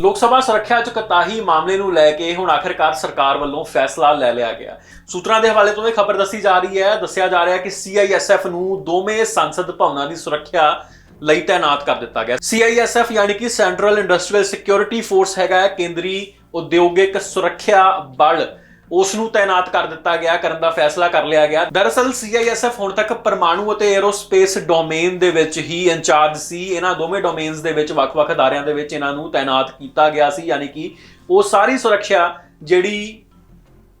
ਲੋਕ ਸਭਾ ਸੁਰੱਖਿਆ ਚ ਕਤਾਹੀ ਮਾਮਲੇ ਨੂੰ ਲੈ ਕੇ ਹੁਣ ਆਖਿਰਕਾਰ ਸਰਕਾਰ ਵੱਲੋਂ ਫੈਸਲਾ ਲੈ ਲਿਆ ਗਿਆ। ਸੂਤਰਾਂ ਦੇ ਹਵਾਲੇ ਤੋਂ ਇਹ ਖਬਰ ਦੱਸੀ ਜਾ ਰਹੀ ਹੈ। ਦੱਸਿਆ ਜਾ ਰਿਹਾ ਹੈ ਕਿ ਸੀਆਈਐਸਐਫ ਨੂੰ ਦੋਵੇਂ ਸੰਸਦ ਭਵਨਾਂ ਦੀ ਸੁਰੱਖਿਆ ਲਈ ਤਾਇਨਾਤ ਕਰ ਦਿੱਤਾ ਗਿਆ। ਸੀਆਈਐਸਐਫ ਯਾਨੀ ਕਿ ਸੈਂਟਰਲ ਇੰਡਸਟਰੀਅਲ ਸਿਕਿਉਰਿਟੀ ਫੋਰਸ ਹੈਗਾ ਹੈ, ਕੇਂਦਰੀ ਉਦਯੋਗਿਕ ਸੁਰੱਖਿਆ ਬਲ। ਉਸ ਨੂੰ ਤਾਇਨਾਤ ਕਰ ਦਿੱਤਾ ਗਿਆ, ਕਰਨ ਦਾ ਫੈਸਲਾ ਕਰ ਲਿਆ ਗਿਆ। ਦਰਅਸਲ ਸੀਆਈਐਸਐਫ ਹੁਣ ਤੱਕ ਪਰਮਾਣੂ ਅਤੇ ਐਰੋਸਪੇਸ ਡੋਮੇਨ ਦੇ ਵਿੱਚ ਹੀ ਇੰਚਾਰਜ ਸੀ। ਇਹਨਾਂ ਦੋਵੇਂ ਡੋਮੇਨਸ ਦੇ ਵਿੱਚ ਵੱਖ-ਵੱਖ ਅਦਾਰਿਆਂ ਦੇ ਵਿੱਚ ਇਹਨਾਂ ਨੂੰ ਤਾਇਨਾਤ ਕੀਤਾ ਗਿਆ ਸੀ। ਯਾਨੀ ਕਿ ਉਹ ਸਾਰੀ ਸੁਰੱਖਿਆ ਜਿਹੜੀ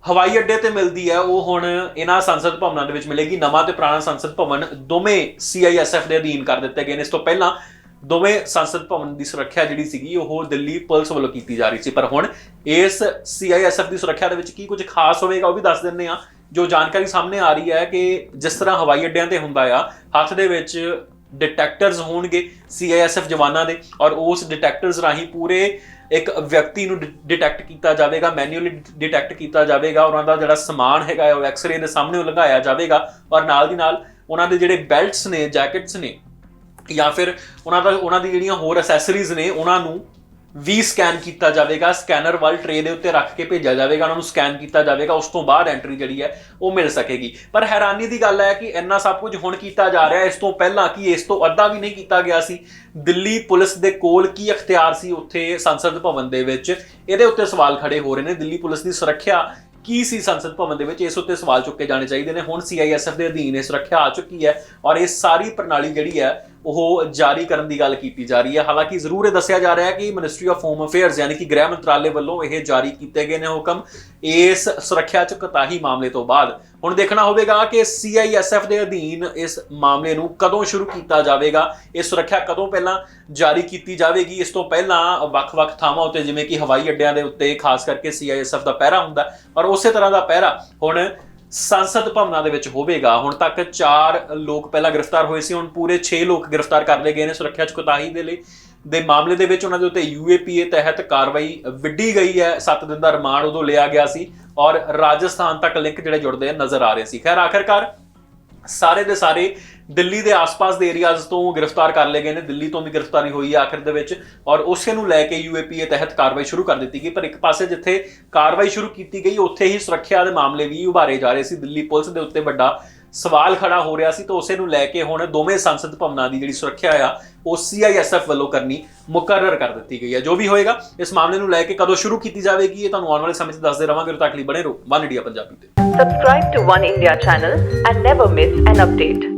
ਹਵਾਈ ਅੱਡੇ ਤੇ ਮਿਲਦੀ ਹੈ, ਉਹ ਹੁਣ ਇਹਨਾਂ ਸੰਸਦ ਭਵਨਾਂ ਦੇ ਵਿੱਚ ਮਿਲੇਗੀ। ਨਵਾਂ ਤੇ ਪੁਰਾਣਾ ਸੰਸਦ ਭਵਨ ਦੋਵੇਂ ਸੀਆਈਐਸਐਫ ਦੇ ਅਧੀਨ ਕਰ ਦਿੱਤੇ ਗਏ ਨੇ। ਇਸ ਤੋਂ ਪਹਿਲਾਂ ਦੋਵੇਂ ਸੰਸਦ ਭਵਨ ਦੀ ਸੁਰੱਖਿਆ ਜਿਹੜੀ ਸੀਗੀ, ਉਹ ਦਿੱਲੀ ਪੁਲਿਸ ਵੱਲੋਂ ਕੀਤੀ ਜਾ ਰਹੀ ਸੀ। ਪਰ ਹੁਣ ਇਸ ਸੀਆਈਐਸਐਫ ਦੀ ਸੁਰੱਖਿਆ ਦੇ ਵਿੱਚ ਕੀ ਕੁਝ ਖਾਸ ਹੋਵੇਗਾ, ਉਹ ਵੀ ਦੱਸ ਦਿੰਦੇ ਆ ਜੋ ਜਾਣਕਾਰੀ ਸਾਹਮਣੇ ਆ ਰਹੀ ਹੈ ਕਿ ਜਿਸ ਤਰ੍ਹਾਂ ਹਵਾਈ ਅੱਡਿਆਂ ਤੇ ਹੁੰਦਾ ਆ, ਹੱਥ ਦੇ ਵਿੱਚ ਡਿਟੈਕਟਰਸ ਹੋਣਗੇ ਸੀਆਈਐਸਐਫ ਜਵਾਨਾਂ ਦੇ ਔਰ ਉਸ ਡਿਟੈਕਟਰਸ ਰਾਹੀਂ ਪੂਰੇ ਇੱਕ ਵਿਅਕਤੀ ਨੂੰ ਡਿਟੈਕਟ ਕੀਤਾ ਜਾਵੇਗਾ ਮੈਨੂਅਲੀ ਡਿਟੈਕਟ ਕੀਤਾ ਜਾਵੇਗਾ। ਉਹਨਾਂ ਦਾ ਜਿਹੜਾ ਸਮਾਨ ਹੈਗਾ ਉਹ ਐਕਸ-ਰੇ ਦੇ ਸਾਹਮਣੇ ਉਹ ਲਗਾਇਆ ਜਾਵੇਗਾ। ਔਰ ਨਾਲ ਦੀ ਨਾਲ ਉਹਨਾਂ ਦੇ ਜਿਹੜੇ ਬੈਲਟਸ ਨੇ ਜੈਕਟਸ ਨੇ ਜਾਂ ਫਿਰ ਉਹਨਾਂ ਦਾ ਉਹਨਾਂ ਦੀ ਜਿਹੜੀਆਂ ਹੋਰ ਐਕਸੈਸਰੀਜ਼ ਨੇ, ਉਹਨਾਂ ਨੂੰ ਵੀ ਸਕੈਨ ਕੀਤਾ ਜਾਵੇਗਾ ਸਕੈਨਰ ਵੱਲ ਟਰੇ ਦੇ ਉੱਤੇ ਰੱਖ ਕੇ ਭੇਜਿਆ ਜਾਵੇਗਾ, ਉਹਨਾਂ ਨੂੰ ਸਕੈਨ ਕੀਤਾ ਜਾਵੇਗਾ, ਉਸ ਤੋਂ ਬਾਅਦ ਐਂਟਰੀ ਜਿਹੜੀ ਹੈ, ਉਹ ਮਿਲ ਸਕੇਗੀ। ਪਰ ਹੈਰਾਨੀ ਦੀ ਗੱਲ ਹੈ ਕਿ ਇੰਨਾ ਸਭ ਕੁਝ ਹੁਣ ਕੀਤਾ ਜਾ ਰਿਹਾ, ਇਸ ਤੋਂ ਪਹਿਲਾਂ ਕਿ ਇਸ ਤੋਂ ਅੱਧਾ ਵੀ ਨਹੀਂ ਕੀਤਾ ਗਿਆ ਸੀ। ਦਿੱਲੀ ਪੁਲਿਸ ਦੇ ਕੋਲ ਕੀ ਅਖਤਿਆਰ ਸੀ ਉੱਥੇ ਸੰਸਦ ਭਵਨ ਦੇ ਵਿੱਚ? ਇਹਦੇ ਉੱਤੇ ਸਵਾਲ ਖੜੇ ਹੋ ਰਹੇ ਨੇ। ਦਿੱਲੀ ਪੁਲਿਸ ਦੀ ਸੁਰੱਖਿਆ ਕੀ ਸੀ ਸੰਸਦ ਭਵਨ ਦੇ ਵਿੱਚ? ਇਸ ਉੱਤੇ ਸਵਾਲ ਚੁੱਕੇ ਜਾਣੇ ਚਾਹੀਦੇ ਨੇ। ਹੁਣ ਸੀਆਈਐਸਐਫ ਦੇ ਅਧੀਨ ਇਹ ਸੁਰੱਖਿਆ ਆ ਚੁੱਕੀ ਹੈ ਔਰ ਇਹ ਸਾਰੀ ਪ੍ਰਣਾਲੀ ਜਿਹੜੀ ਹੈ ਉਹ ਜਾਰੀ ਕਰਨ ਦੀ ਗੱਲ ਕੀਤੀ ਜਾ ਰਹੀ ਹੈ। ਹਾਲਾਂਕਿ ਜ਼ਰੂਰ ਇਹ ਦੱਸਿਆ ਜਾ ਰਿਹਾ ਹੈ ਕਿ ਮਿਨਿਸਟਰੀ ਆਫ ਹੋਮ ਅਫੇਅਰਸ ਯਾਨੀ ਕਿ ਗ੍ਰਹਿ ਮੰਤਰਾਲੇ ਵੱਲੋਂ ਇਹ ਜਾਰੀ ਕੀਤੇ ਗਏ ਨੇ ਹੁਕਮ। ਇਸ ਸੁਰੱਖਿਆ ਚ ਕਤਾਹੀ ਮਾਮਲੇ ਤੋਂ ਬਾਅਦ ਹੁਣ ਦੇਖਣਾ ਹੋਵੇਗਾ ਕਿ ਸੀਆਈਐਸਐਫ ਦੇ ਅਧੀਨ ਇਸ ਮਾਮਲੇ ਨੂੰ ਕਦੋਂ ਸ਼ੁਰੂ ਕੀਤਾ ਜਾਵੇਗਾ। ਇਹ ਸੁਰੱਖਿਆ ਕਦੋਂ ਪਹਿਲਾਂ ਜਾਰੀ ਕੀਤੀ ਜਾਵੇਗੀ? ਇਸ ਤੋਂ ਪਹਿਲਾਂ ਵੱਖ-ਵੱਖ ਥਾਵਾਂ ਉੱਤੇ ਜਿਵੇਂ ਕਿ ਹਵਾਈ ਅੱਡਿਆਂ ਦੇ ਉੱਤੇ ਖਾਸ ਕਰਕੇ ਸੀਆਈਐਸਐਫ ਦਾ ਪਹਿਰਾ ਹੁੰਦਾ ਔਰ ਉਸੇ ਤਰ੍ਹਾਂ ਦਾ ਪਹਿਰਾ ਹੁਣ ਸੰਸਦ ਭਵਨਾਂ ਦੇ ਵਿੱਚ ਹੋਵੇਗਾ। ਹੁਣ ਤੱਕ 4 ਲੋਕ ਪਹਿਲਾਂ ਗ੍ਰਿਫਤਾਰ ਹੋਏ ਸੀ, ਹੁਣ ਪੂਰੇ 6 ਲੋਕ ਗ੍ਰਿਫਤਾਰ ਕਰ ਲਏ ਗਏ ਨੇ ਸੁਰੱਖਿਆ ਚ ਕੋਤਾਹੀ ਦੇ ਲਈ। ਦੇ ਮਾਮਲੇ ਦੇ ਵਿੱਚ ਉਹਨਾਂ ਦੇ ਉੱਤੇ ਯੂਏਪੀਏ ਤਹਿਤ ਕਾਰਵਾਈ ਵਿੱਢੀ ਗਈ ਹੈ। 7 ਦਿਨ ਦਾ ਰਿਮਾਂਡ ਉਦੋਂ ਲਿਆ ਗਿਆ ਸੀ ਔਰ ਰਾਜਸਥਾਨ ਤੱਕ ਲਿੰਕ ਜਿਹੜੇ ਜੁੜਦੇ ਨਜ਼ਰ ਆ ਰਹੇ ਸੀ। ਖੈਰ, ਆਖਰਕਾਰ ਸਾਰੇ ਦੇ ਸਾਰੇ ਦਿੱਲੀ ਦੇ ਆਸ-ਪਾਸ ਦੇ ਏਰੀਆਜ਼ ਤੋਂ ਗ੍ਰਿਫਤਾਰ ਕਰ ਲਏ ਗਏ ਨੇ। ਦਿੱਲੀ ਤੋਂ ਵੀ ਗ੍ਰਿਫਤਾਰੀ ਹੋਈ ਹੈ ਆਖਿਰ ਦੇ ਵਿੱਚ ਔਰ ਉਸੇ ਨੂੰ ਲੈ ਕੇ ਯੂਏਪੀਏ ਤਹਿਤ ਕਾਰਵਾਈ ਸ਼ੁਰੂ ਕਰ ਦਿੱਤੀ ਗਈ। ਪਰ ਇੱਕ ਪਾਸੇ ਜਿੱਥੇ ਕਾਰਵਾਈ ਸ਼ੁਰੂ ਕੀਤੀ ਗਈ, ਉੱਥੇ ਹੀ ਸੁਰੱਖਿਆ ਦੇ ਮਾਮਲੇ ਵੀ ਉਭਾਰੇ ਜਾ ਰਹੇ ਸੀ। ਦਿੱਲੀ ਪੁਲਿਸ ਦੇ ਉੱਤੇ ਵੱਡਾ ਸਵਾਲ ਖੜਾ ਹੋ ਰਿਹਾ ਸੀ ਤਾਂ ਉਸੇ ਨੂੰ ਲੈ ਕੇ ਹੁਣ ਦੋਵੇਂ ਸੰਸਦ ਭਵਨਾਂ ਦੀ ਜਿਹੜੀ ਸੁਰੱਖਿਆ ਆ, ਉਹ ਸੀਆਈਐਸਐਫ ਵੱਲੋਂ ਕਰਨੀ ਮੁਕਰਰ ਕਰ ਦਿੱਤੀ ਗਈ ਹੈ। ਜੋ ਵੀ ਹੋਏਗਾ, ਇਸ ਮਾਮਲੇ ਨੂੰ ਲੈ ਕੇ ਕਦੋਂ ਸ਼ੁਰੂ ਕੀਤੀ ਜਾਵੇਗੀ, ਇਹ ਤੁਹਾਨੂੰ ਆਉਣ ਵਾਲੇ ਸਮੇਂ 'ਚ ਦੱਸਦੇ ਰਵਾਂਗੇ। ਤੱਕ ਲਈ ਬਣੇ ਰਹੋ। ਵਨ ਇੰਡੀਆ ਪੰਜਾਬੀ ਤੇ। Subscribe to One India channel and never miss an update.